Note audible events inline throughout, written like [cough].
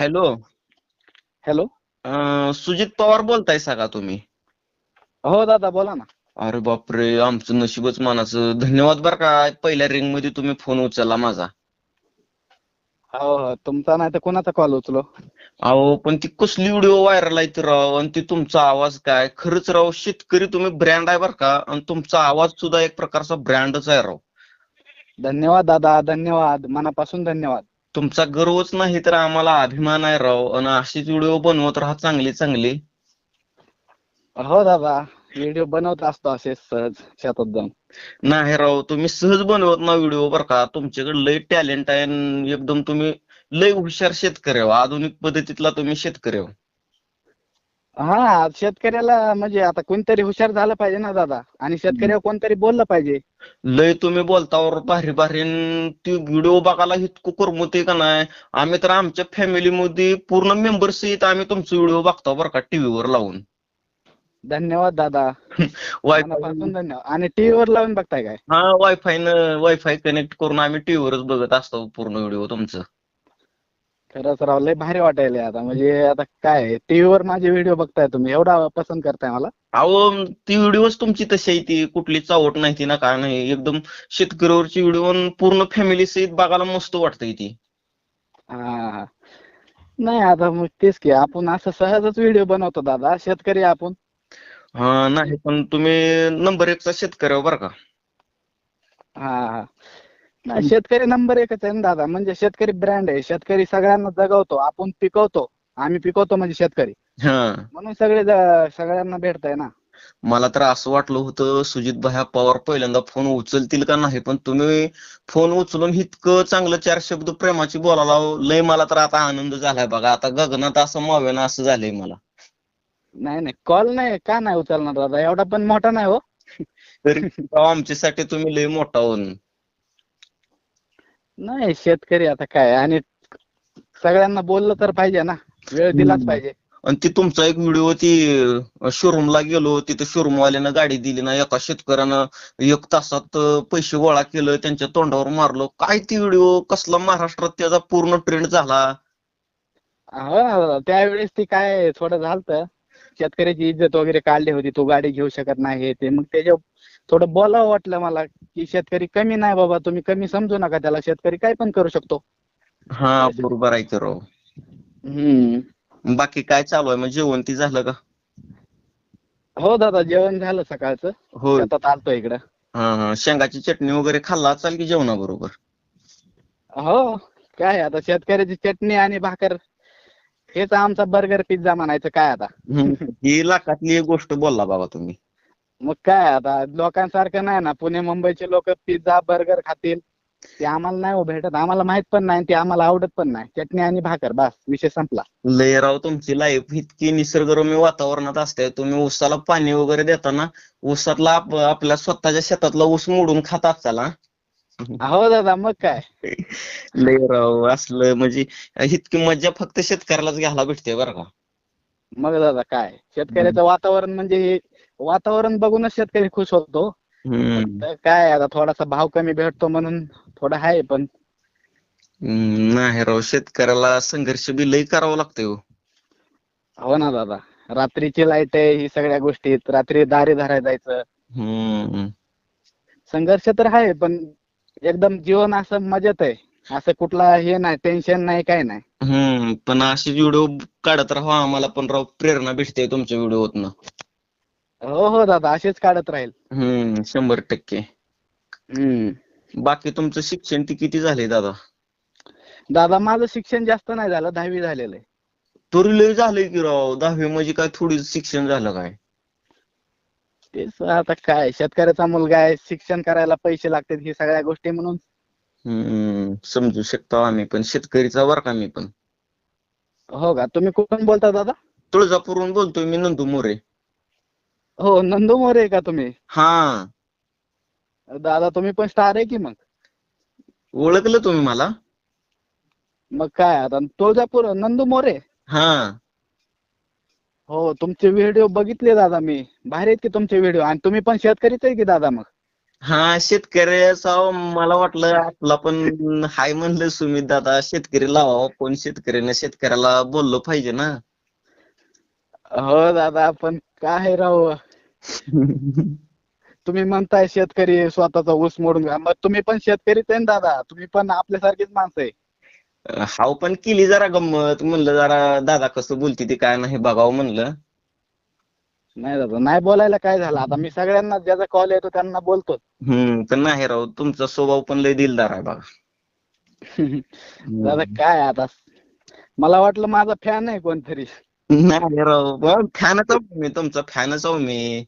Hello. Hello. अं, सुजित पवार बोलताय का तुम्ही. हो दादा बोला ना. अरे बापरे आमचं नशीबच मानाचं. धन्यवाद बरं का पहिल्या रिंगमध्ये तुम्ही फोन उचलला माझा. हो हो तुमचा नाही तर कोणाचा कॉल उचलो? अहो पण ती कसली व्हिडिओ व्हायरल आहे ती राव आणि ती तुमचा आवाज काय? खरंच राव शेतकरी तुम्ही ब्रँड आहे बरं का आणि तुमचा आवाज सुद्धा एक प्रकारचा ब्रँडच आहे राव. धन्यवाद दादा धन्यवाद. मनापासून धन्यवाद. तुमचा गर्वच नाही तर आम्हाला अभिमान आहे राव. आणि अशीच व्हिडिओ बनवत राहा चांगली चांगली. हो दादा व्हिडिओ बनवत असतो असे सहज शेतात जाऊन नाही राव तुम्ही सहज बनवत ना व्हिडिओ बरं का. तुमच्याकडे लय टॅलेंट आहे आणि एकदम तुम्ही लय हुशार शेतकरी आहो आधुनिक पद्धतीतला तुम्ही शेतकरी आहो हा शेतकऱ्याला म्हणजे आता कोणतरी हुशार झालं पाहिजे ना दादा. आणि शेतकऱ्यावर कोणतरी बोललं पाहिजे. लय तुम्ही बोलतावर भारी भारी ती व्हिडिओ बघायला इतकं करमते का नाही? आम्ही तर आमच्या फॅमिलीमध्ये पूर्ण मेंबर्स सहित आम्ही तुमचे व्हिडिओ बघतो बरं का टीव्हीवर लावून. धन्यवाद दादा. [laughs] वायफाय मनापासून धन्यवाद. आणि टीव्ही वर लावून बघताय काय? हा वायफाय वायफाय कनेक्ट करून आम्ही टीव्हीवरच बघत असतो पूर्ण व्हिडिओ तुमचं. खरंच राव लय भारी वाटायले आता. म्हणजे आता काय टीव्ही वर माझे व्हिडिओ बघताय तुम्ही एवढा पसंत करताय मला. अहो ती व्हिडिओच तुमची तशी आहे ती कुठली चावट नाही ती ना काय नाही. एकदम शेतकऱ्यावरची व्हिडिओ पूर्ण फॅमिली सहित बघायला मस्त वाटतंय ती. हा नाही आता मग तेच की आपण असं सहजच व्हिडिओ बनवतो दादा शेतकरी आपण. हा नाही पण तुम्ही नंबर एकचा शेतकरी बरं का. हा हा. नाही शेतकरी नंबर एकच आहे ना दादा. म्हणजे शेतकरी ब्रँड आहे. शेतकरी सगळ्यांना जगवतो. आपण पिकवतो. आम्ही पिकवतो म्हणजे शेतकरी. हा. म्हणून सगळे ज- सगळ्यांना भेटताय ना. मला तर असं वाटलं होतं सुजित भाया पवार पहिल्यांदा फोन उचलतील का नाही? पण तुम्ही फोन उचलून इतकं चांगलं चार शब्द प्रेमाची बोलायला लय मला तर आता आनंद झालाय बघा. आता गगनात असं मावेना असं झालंय मला. नाही नाही. कॉल नाही. का नाही उचलणार दादा? एवढा पण मोठा नाही हो. तरी आमच्यासाठी तुम्ही लय मोठा होऊन नाही शेतकरी आता काय आणि सगळ्यांना बोललं तर पाहिजे ना. वेळ दिलाच. पाहिजे. आणि ती तुमचा एक व्हिडिओ ती शोरूमला गेलो तिथं शोरूम वाल्यानं गाडी दिली ना एका शेतकऱ्यानं एक तासात पैसे गोळा केलं त्यांच्या तोंडावर मारलं. काय ती व्हिडिओ? कसला महाराष्ट्रात त्याचा पूर्ण ट्रेंड झाला? हो त्यावेळेस ती काय थोडं झालतं. शेतकऱ्याची इज्जत वगैरे काढली होती. तू गाडी घेऊ शकत नाही हे ते. मग त्याच्या थोडं बोलावं वाटलं मला की शेतकरी कमी नाही बाबा तुम्ही कमी समजू नका त्याला शेतकरी काय पण करू शकतो. हा बरोबर आहे हम्म. बाकी काय चालू आहे? मग जेवण ती झालं का? हो दादा जेवण झालं सकाळचं. हो. शेतात आलतो इकडं. हा हा. शेंगाची चटणी वगैरे खाल्ला चाल की जेवणाबरोबर हो. काय आता शेतकऱ्याची चटणी आणि भाकर हेच आमचा बर्गर पिझ्झा म्हणायचं काय आता? ही लाखातली एक गोष्ट बोलला बाबा तुम्ही. मग काय आता? लोकांसारखं नाही ना. पुणे मुंबईचे लोक पिझ्झा बर्गर खातील. ते आम्हाला नाही हो भेटत. आम्हाला माहीत पण नाही ते आम्हाला आवडत पण नाही. चटणी आणि भाकर बस. विषय संपला. लय राव तुमची लाईफ इतकी निसर्गरम्य वातावरणात असते तुम्ही ऊसाला पाणी वगैरे देताना ऊसातला आप- आपल्या स्वतःच्या शेतातला ऊस मोडून खात असाल हा? हो दादा मग काय? लय राव असलं म्हणजे इतकी मज्जा फक्त शेतकऱ्यालाच घ्यायला भेटते बरं का. मग दादा काय? शेतकऱ्याचं वातावरण म्हणजे हे वातावरण बघूनच शेतकरी खुश होतो. हम्म. तर काय आता थोडासा भाव कमी भेटतो म्हणून थोडं आहे पण हम्म, नाही राव शेतकऱ्याला संघर्ष बी लय करावं लागतंय हो. हो ना दादा. रात्रीची लाइट आहे ही सगळ्या गोष्टीत रात्री दारी धरायला जायचं. हम्म. संघर्ष तर आहे पण एकदम जीवन असं मजेत आहे. असं कुठला हे नाही टेन्शन नाही काय नाही. हम्म पण अशी व्हिडिओ काढत राहा आम्हाला पण राव प्रेरणा भेटते तुमच्या व्हिडिओतनं हो हो दादा असेच काढत राहील. हम्म शंभर टक्के. हम्म. बाकी तुमचं शिक्षण ती किती झाले दादा? दादा माझं शिक्षण जास्त नाही झालं दहावी झालेलं आहे. तरी लय झालंय की राव दहावी म्हणजे काय थोडी शिक्षण झालं काय? तेच आता काय शेतकऱ्याचा मुलगा आहे शिक्षण करायला पैसे लागतात ही सगळ्या गोष्टी म्हणून हम्म समजू शकतो आम्ही पण शेतकरीचा वर का मी पण. हो का? तुम्ही कुठून बोलता दादा? तुळजापूरहून बोलतोय मी नंदू मोरे. हो नंदू मोरे का तुम्ही? हा. दादा तुम्ही पण स्टार आहे की मग? ओळखलं तुम्ही मला. मग काय आता तुळजापूर नंदू मोरे? हा. हो तुमचे व्हिडिओ बघितले दादा मी. भारी आहेत की तुमचे व्हिडिओ आणि तुम्ही पण शेतकरीच आहे की दादा मग? हा शेतकऱ्याचा मला वाटलं. आपला पण हाय म्हणलं सुमित दादा शेतकरी लावावा. पण शेतकऱ्याने शेतकऱ्याला बोललं पाहिजे ना? हो दादा पण काय राव? [laughs] तुम्ही म्हणताय शेतकरी स्वतःचा ऊस मोडून घ्या. मग तुम्ही पण शेतकरीच आहे ना दादा. तुम्ही पण आपल्यासारखीच माणसं आहे. हाव पण केली जरा गंमत. म्हणलं जरा दादा कसं बोलती ते काय नाही बघावं म्हणलं. नाही दादा नाही बोलायला काय झालं? आता मी सगळ्यांना ज्याचा कॉल येतो त्यांना बोलतो हम्म पण नाही राव तुमचा स्वभाव पण लय दिलदार आहे बघा. [laughs] दादा काय आता? मला वाटलं माझा फॅन आहे कोणतरी. नाही राव फॅनच मी तुमचा फॅनच आहो मी.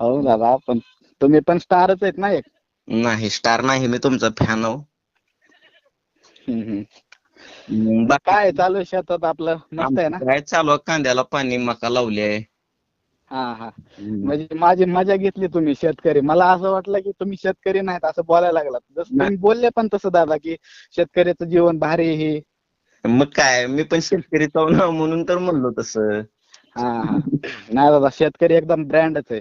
हो दादा पण तुम्ही पण स्टारच आहेत ना एक. नाही स्टार नाही मी तुमचा फॅन आहो. हम्म, हम्म. काय चालू आहे शेतात आपलं? मस्त आहे ना? काय चालू आहे? कांद्याला पाणी मका लावली आहे. हा हा. म्हणजे माझी मजा घेतली तुम्ही शेतकरी. मला असं वाटलं की तुम्ही शेतकरी नाहीत असं बोलायला लागलात. जसं तुम्ही बोलले पण तसं दादा की शेतकऱ्याचं जीवन भारी हे. मग काय मी पण शेतकरी ना म्हणून तर म्हणलो तसं. हा हा. नाही दादा शेतकरी एकदम ब्रँडच आहे.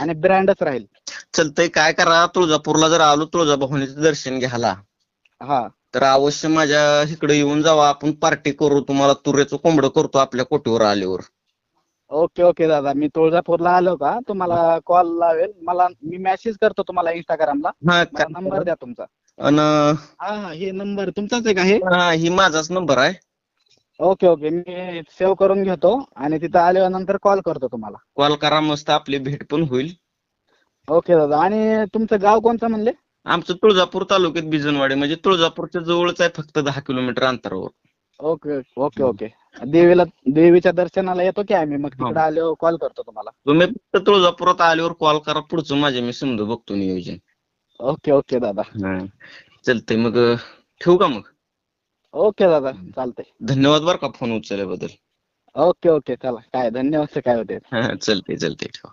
आणि ब्रँडच राहील. चलतंय काय करा तुळजापूरला जर आलो तुळजाभवानीचं दर्शन घ्यायला. हा. तर अवश्य माझ्या इकडे येऊन जावा. आपण पार्टी करू. तुम्हाला तुऱ्याचं कोंबडं करतो आपल्या कोटीवर आल्यावर. ओके ओके दादा. मी तुळजापूरला आलो का? तुम्हाला कॉल लावेल. मला मी मेसेज करतो तुम्हाला इंस्टाग्रामला हा मला नंबर द्या तुमचा. अन हा हा हे नंबर तुमचाच आहे का हे? हा ही माझाच नंबर आहे. Okay okay. मी सेव्ह करून घेतो आणि तिथं आल्यानंतर कॉल करतो तुम्हाला. कॉल करा मस्त. आपली भेट पण होईल. ओके दादा. आणि तुमचं गाव कोणतं म्हणले? आमचं तुळजापूर तालुक्यात बिजनवाडी म्हणजे तुळजापूरच्या जवळच आहे फक्त दहा किलोमीटर अंतरावर. Okay okay okay. देवीला देवीच्या दर्शनाला येतो की आम्ही? मग तिकडे हो. आल्यावर कॉल करतो तुम्हाला. तुम्ही फक्त तुळजापुरात आल्यावर कॉल करा पुढचं माझे मी समजा बघतो नियोजन. ओके ओके दादा. हा. चालतंय मग अं, ठेवू का मग? ओके दादा. चालतंय. धन्यवाद बरं का फोन उचलल्याबद्दल. Okay okay. चला. काय धन्यवाद. काय होते? हा चालतंय चालतंय. ठेवा.